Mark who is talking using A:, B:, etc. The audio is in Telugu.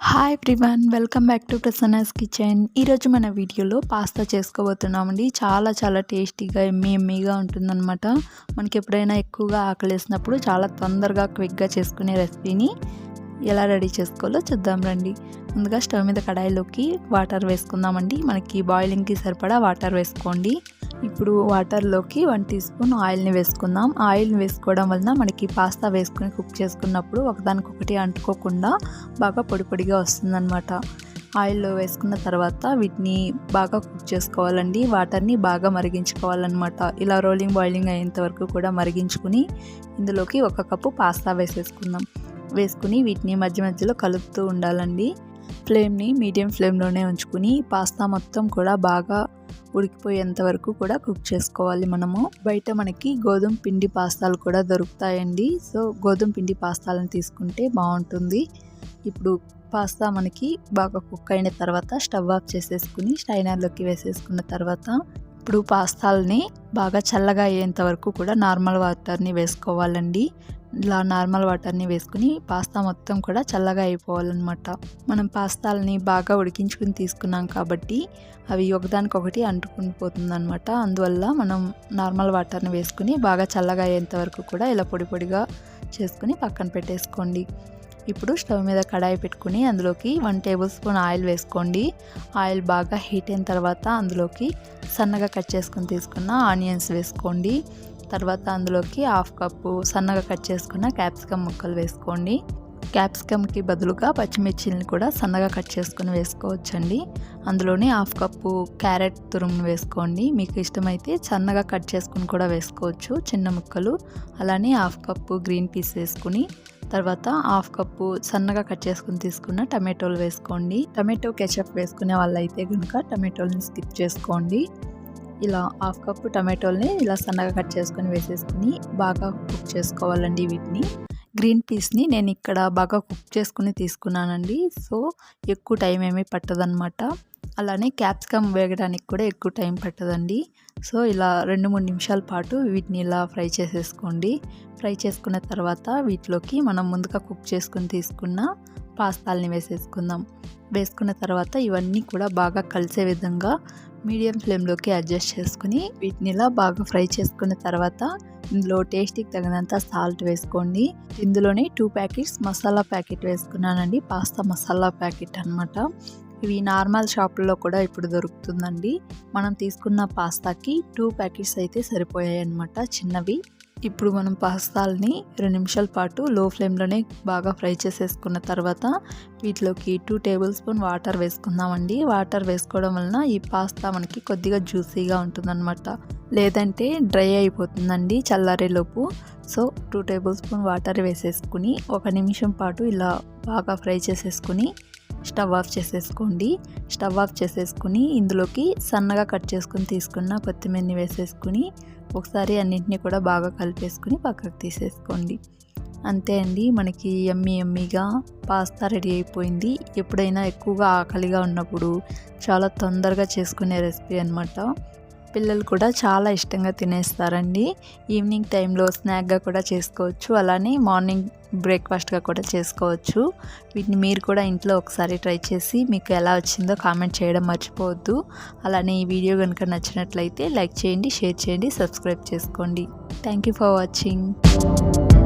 A: Hi ప్రివాన్ welcome back to Prasanna's kitchen ఈరోజు మన వీడియోలో పాస్తా చేసుకోబోతున్నామండి. చాలా చాలా టేస్టీగా ఎమ్మీ ఎమ్మీగా ఉంటుందన్నమాట. మనకి ఎప్పుడైనా ఎక్కువగా ఆకలేసినప్పుడు చాలా తొందరగా క్విక్గా చేసుకునే రెసిపీని ఎలా రెడీ చేసుకోవాలో చూద్దాం రండి. ముందుగా స్టవ్ మీద కడాయిలోకి వాటర్ వేసుకుందామండి. మనకి బాయిలింగ్కి సరిపడా వాటర్ వేసుకోండి. ఇప్పుడు వాటర్లోకి వన్ టీ స్పూన్ ఆయిల్ని వేసుకుందాం. ఆయిల్ని వేసుకోవడం వలన మనకి పాస్తా వేసుకుని కుక్ చేసుకున్నప్పుడు ఒకదానికొకటి అంటుకోకుండా బాగా పొడి పొడిగా వస్తుందన్నమాట. ఆయిల్లో వేసుకున్న తర్వాత వీటిని బాగా కుక్ చేసుకోవాలండి. వాటర్ని బాగా మరిగించుకోవాలన్నమాట. ఇలా రోలింగ్ బాయిలింగ్ అయ్యేంత వరకు కూడా మరిగించుకుని ఇందులోకి ఒక కప్పు పాస్తా వేసేసుకుందాం. వేసుకుని వీటిని మధ్య మధ్యలో కలుపుతూ ఉండాలండి. ఫ్లేమ్ని మీడియం ఫ్లేమ్లోనే ఉంచుకుని పాస్తా మొత్తం కూడా బాగా ఉడికిపోయేంత వరకు కూడా కుక్ చేసుకోవాలి మనము. బయట మనకి గోధుమ పిండి పాస్తాలు కూడా దొరుకుతాయండి. సో గోధుమ పిండి పాస్తాలను తీసుకుంటే బాగుంటుంది. ఇప్పుడు పాస్తా మనకి బాగా కుక్ అయిన తర్వాత స్టవ్ ఆఫ్ చేసేసుకుని స్టైనర్లోకి వేసేసుకున్న తర్వాత ఇప్పుడు పాస్తాలని బాగా చల్లగా అయ్యేంత వరకు కూడా నార్మల్ వాటర్ని వేసుకోవాలండి. ఇలా నార్మల్ వాటర్ని వేసుకుని పాస్తా మొత్తం కూడా చల్లగా అయిపోవాలన్నమాట. మనం పాస్తాలని బాగా ఉడికించుకుని తీసుకున్నాం కాబట్టి అవి ఒకదానికొకటి అంటుకుని పోతుందన్నమాట. అందువల్ల మనం నార్మల్ వాటర్ని వేసుకుని బాగా చల్లగా అయ్యేంత వరకు కూడా ఇలా పొడి పొడిగా చేసుకుని పక్కన పెట్టేసుకోండి. ఇప్పుడు స్టవ్ మీద కడాయి పెట్టుకుని అందులోకి వన్ టేబుల్ స్పూన్ ఆయిల్ వేసుకోండి. ఆయిల్ బాగా హీట్ అయిన తర్వాత అందులోకి సన్నగా కట్ చేసుకుని తీసుకున్న ఆనియన్స్ వేసుకోండి. తర్వాత అందులోకి హాఫ్ కప్పు సన్నగా కట్ చేసుకున్న క్యాప్సికమ్ ముక్కలు వేసుకోండి. క్యాప్సికమ్కి బదులుగా పచ్చిమిర్చిని కూడా సన్నగా కట్ చేసుకుని వేసుకోవచ్చండి. అందులోనే హాఫ్ కప్పు క్యారెట్ తురుమును వేసుకోండి. మీకు ఇష్టమైతే సన్నగా కట్ చేసుకుని కూడా వేసుకోవచ్చు చిన్న ముక్కలు. అలానే హాఫ్ కప్పు గ్రీన్ పీస్ వేసుకుని తర్వాత హాఫ్ కప్పు సన్నగా కట్ చేసుకుని తీసుకున్న టమాటోలు వేసుకోండి. టమాటో కెచప్ వేసుకునే వాళ్ళైతే కనుక టమాటోలను స్కిప్ చేసుకోండి. ఇలా హాఫ్ కప్పు టమాటోల్ని ఇలా సన్నగా కట్ చేసుకొని వేసేసుకుని బాగా కుక్ చేసుకోవాలండి వీటిని. గ్రీన్ పీస్ని నేను ఇక్కడ బాగా కుక్ చేసుకుని తీసుకున్నానండి. సో ఎక్కువ టైం ఏమీ పట్టదనమాట అలానే క్యాప్సికమ్ వేగడానికి కూడా ఎక్కువ టైం పట్టదండి. సో ఇలా రెండు మూడు నిమిషాల పాటు వీటిని ఇలా ఫ్రై చేసేసుకోండి. ఫ్రై చేసుకున్న తర్వాత వీటిలోకి మనం ముందుగా కుక్ చేసుకుని తీసుకున్న పాస్తాలని వేసేసుకుందాం. వేసుకున్న తర్వాత ఇవన్నీ కూడా బాగా కలిసే విధంగా మీడియం ఫ్లేమ్లోకి అడ్జస్ట్ చేసుకుని వీటిని ఇలా బాగా ఫ్రై చేసుకున్న తర్వాత ఇందులో టేస్ట్కి తగినంత సాల్ట్ వేసుకోండి. ఇందులోనే టూ ప్యాకెట్స్ మసాలా ప్యాకెట్ వేసుకున్నానండి. పాస్తా మసాలా ప్యాకెట్ అనమాట ఇవి నార్మల్ షాపుల్లో కూడా ఇప్పుడు దొరుకుతుందండి. మనం తీసుకున్న పాస్తాకి టూ ప్యాకెట్స్ అయితే సరిపోయాయి అనమాట చిన్నవి. ఇప్పుడు మనం పాస్తాల్ని రెండు నిమిషాల పాటు లో ఫ్లేమ్లోనే బాగా ఫ్రై చేసేసుకున్న తర్వాత వీటిలోకి టూ టేబుల్ స్పూన్ వాటర్ వేసుకుందామండి. వాటర్ వేసుకోవడం వలన ఈ పాస్తా మనకి కొద్దిగా జ్యూసీగా ఉంటుందన్నమాట. లేదంటే డ్రై అయిపోతుందండి చల్లారేలోపు. So two tablespoon water వేసేసుకుని ఒక నిమిషం పాటు ఇలా బాగా ఫ్రై చేసేసుకుని స్టవ్ ఆఫ్ చేసేసుకోండి. స్టవ్ ఆఫ్ చేసేసుకుని ఇందులోకి సన్నగా కట్ చేసుకుని తీసుకున్న కొత్తిమీరని వేసేసుకుని ఒకసారి అన్నింటినీ కూడా బాగా కలిపేసుకుని పక్కకు తీసేసుకోండి. అంతే అండి మనకి ఎమ్మి ఎమ్మిగా పాస్తా రెడీ అయిపోయింది. ఎప్పుడైనా ఎక్కువగా ఆకలిగా ఉన్నప్పుడు చాలా తొందరగా చేసుకునే రెసిపీ అనమాట పిల్లలు కూడా చాలా ఇష్టంగా తినేస్తారండి. ఈవినింగ్ టైంలో స్నాక్గా కూడా చేసుకోవచ్చు. అలానే మార్నింగ్ బ్రేక్ఫాస్ట్గా కూడా చేసుకోవచ్చు. వీటిని మీరు కూడా ఇంట్లో ఒకసారి ట్రై చేసి మీకు ఎలా వచ్చిందో కామెంట్ చేయడం మర్చిపోవద్దు. అలానే ఈ వీడియో కనుక నచ్చినట్లయితే లైక్ చేయండి షేర్ చేయండి సబ్స్క్రైబ్ చేసుకోండి. Thank you for watching.